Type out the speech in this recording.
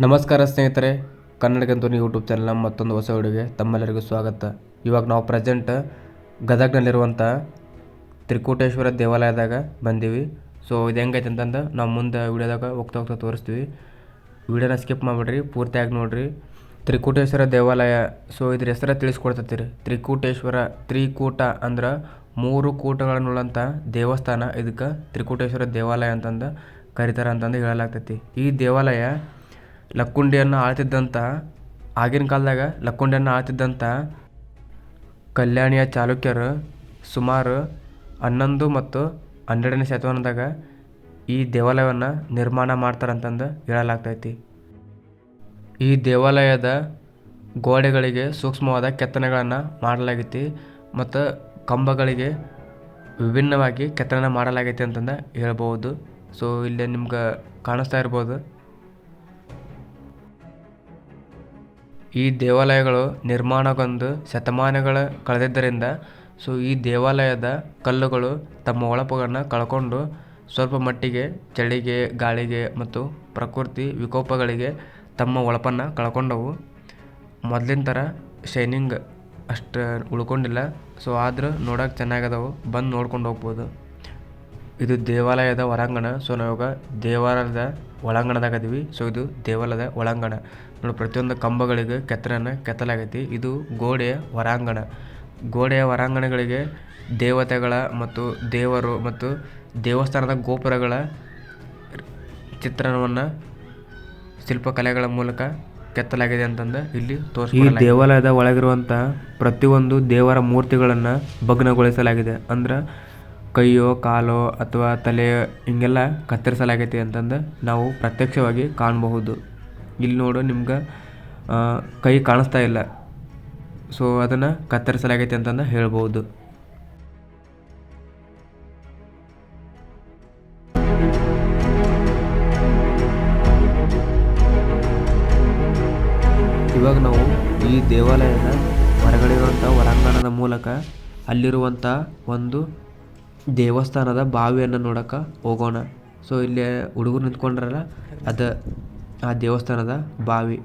ನಮಸ್ಕಾರ ಸ್ನೇಹಿತರೆ ಕನ್ನಡಗಂತೂ ಯೂಟ್ಯೂಬ್ ಚಾನಲ್ನ ಮತ್ತೊಂದು ಹೊಸ ವಿಡಿಯೋಗೆ ತಮ್ಮೆಲ್ಲರಿಗೂ ಸ್ವಾಗತ. ಇವಾಗ ನಾವು ಪ್ರೆಸೆಂಟ್ ಗದಗ್ನಲ್ಲಿರುವಂಥ ತ್ರಿಕೂಟೇಶ್ವರ ದೇವಾಲಯದಾಗ ಬಂದೀವಿ. ಸೊ, ಇದು ಹೆಂಗೈತೆ ಅಂತಂದು ನಾವು ಮುಂದೆ ವಿಡಿಯೋದಾಗ ಹೋಗ್ತಾ ಹೋಗ್ತಾ ತೋರಿಸ್ತೀವಿ. ವಿಡಿಯೋನ ಸ್ಕಿಪ್ ಮಾಡಿಬಿಡ್ರಿ, ಪೂರ್ತಿಯಾಗಿ ನೋಡಿರಿ. ತ್ರಿಕೂಟೇಶ್ವರ ದೇವಾಲಯ, ಸೊ, ಇದ್ರ ಹೆಸರ ತಿಳಿಸ್ಕೊಡ್ತೈತಿರಿ ತ್ರಿಕೂಟೇಶ್ವರ ತ್ರಿಕೂಟ ಅಂದ್ರೆ ಮೂರು ಕೂಟಗಳನ್ನುಳ್ಳಂಥ ದೇವಸ್ಥಾನ. ಇದಕ್ಕೆ ತ್ರಿಕೂಟೇಶ್ವರ ದೇವಾಲಯ ಅಂತಂದು ಕರೀತಾರೆ ಅಂತಂದು ಹೇಳಲಾಗ್ತೈತಿ. ಈ ದೇವಾಲಯ ಲಕ್ಕುಂಡಿಯನ್ನು ಆಳ್ತಿದ್ದಂಥ ಆಗಿನ ಕಾಲದಾಗ ಲಕ್ಕುಂಡಿಯನ್ನು ಆಳ್ತಿದ್ದಂಥ ಕಲ್ಯಾಣಿಯ ಚಾಲುಕ್ಯರು ಸುಮಾರು ಹನ್ನೊಂದು ಮತ್ತು ಹನ್ನೆರಡನೇ ಶತಮಾನದಾಗ ಈ ದೇವಾಲಯವನ್ನು ನಿರ್ಮಾಣ ಮಾಡ್ತಾರಂತಂದು ಹೇಳಲಾಗ್ತೈತಿ. ಈ ದೇವಾಲಯದ ಗೋಡೆಗಳಿಗೆ ಸೂಕ್ಷ್ಮವಾದ ಕೆತ್ತನೆಗಳನ್ನು ಮಾಡಲಾಗೈತಿ ಮತ್ತು ಕಂಬಗಳಿಗೆ ವಿಭಿನ್ನವಾಗಿ ಕೆತ್ತನೆ ಮಾಡಲಾಗೈತಿ ಅಂತಂದು ಹೇಳ್ಬೋದು. ಸೊ ಇಲ್ಲಿ ನಿಮ್ಗೆ ಕಾಣಿಸ್ತಾ ಇರ್ಬೋದು. ಈ ದೇವಾಲಯಗಳು ನಿರ್ಮಾಣಗೊಂಡು ಶತಮಾನಗಳು ಕಳೆದಿದ್ದರಿಂದ, ಸೊ ಈ ದೇವಾಲಯದ ಕಲ್ಲುಗಳು ತಮ್ಮ ಹೊಳಪುಗಳನ್ನ ಕಳ್ಕೊಂಡು ಸ್ವಲ್ಪ ಮಟ್ಟಿಗೆ ಚಳಿಗೆ, ಗಾಳಿಗೆ ಮತ್ತು ಪ್ರಕೃತಿ ವಿಕೋಪಗಳಿಗೆ ತಮ್ಮ ಹೊಳಪನ್ನು ಕಳ್ಕೊಂಡವು. ಮೊದಲಿನ ಥರ ಶೈನಿಂಗ್ ಅಷ್ಟು ಉಳ್ಕೊಂಡಿಲ್ಲ, ಸೊ ಆದರೂ ನೋಡೋಕೆ ಚೆನ್ನಾಗದವು. ಬಂದು ನೋಡ್ಕೊಂಡು ಹೋಗ್ಬೋದು. ಇದು ದೇವಾಲಯದ ಹೊರಾಂಗಣ ಸೊ ನಾವಾಗ ದೇವಾಲಯದ ಒಳಾಂಗಣದಾಗ ಅದೀವಿ ಸೊ ಇದು ದೇವಾಲಯದ ಒಳಾಂಗಣ. ನೋಡಿ ಪ್ರತಿಯೊಂದು ಕಂಬಗಳಿಗೆ ಕೆತ್ತನೆಯನ್ನು ಕೆತ್ತಲಾಗೈತಿ. ಇದು ಗೋಡೆಯ ಹೊರಾಂಗಣ ಗೋಡೆಯ ಹೊರಾಂಗಣಗಳಿಗೆ ದೇವತೆಗಳ ಮತ್ತು ದೇವರು ಮತ್ತು ದೇವಸ್ಥಾನದ ಗೋಪುರಗಳ ಚಿತ್ರಣವನ್ನು ಶಿಲ್ಪಕಲೆಗಳ ಮೂಲಕ ಕೆತ್ತಲಾಗಿದೆ ಅಂತಂದು ಇಲ್ಲಿ ತೋರಿಸಿ ಈ ದೇವಾಲಯದ ಒಳಗಿರುವಂಥ ಪ್ರತಿಯೊಂದು ದೇವರ ಮೂರ್ತಿಗಳನ್ನು ಭಗ್ನಗೊಳಿಸಲಾಗಿದೆ. ಅಂದ್ರೆ ಕೈಯೋ, ಕಾಲೋ ಅಥವಾ ತಲೆ ಹಿಂಗೆಲ್ಲ ಕತ್ತರಿಸಲಾಗೈತಿ ಅಂತಂದು ನಾವು ಪ್ರತ್ಯಕ್ಷವಾಗಿ ಕಾಣಬಹುದು. ಇಲ್ಲಿ ನೋಡು ನಿಮ್ಗೆ ಕೈ ಕಾಣಿಸ್ತಾ ಇಲ್ಲ. ಸೊ ಅದನ್ನು ಕತ್ತರಿಸಲಾಗೈತಿ ಅಂತಂದು ಹೇಳ್ಬೋದು ಇವಾಗ ನಾವು ಈ ದೇವಾಲಯದ ಹೊರಗಡೆ ಇರುವಂಥ ಹೊರಾಂಗಣದ ಮೂಲಕ ಅಲ್ಲಿರುವಂಥ ಒಂದು ದೇವಸ್ಥಾನದ ಬಾವಿಯನ್ನು ನೋಡೋಕೆ ಹೋಗೋಣ. ಸೊ ಇಲ್ಲಿ ಹುಡುಗರು ನಿಂತ್ಕೊಂಡ್ರಲ್ಲ ಅದು ಆ ದೇವಸ್ಥಾನದ ಬಾವಿ.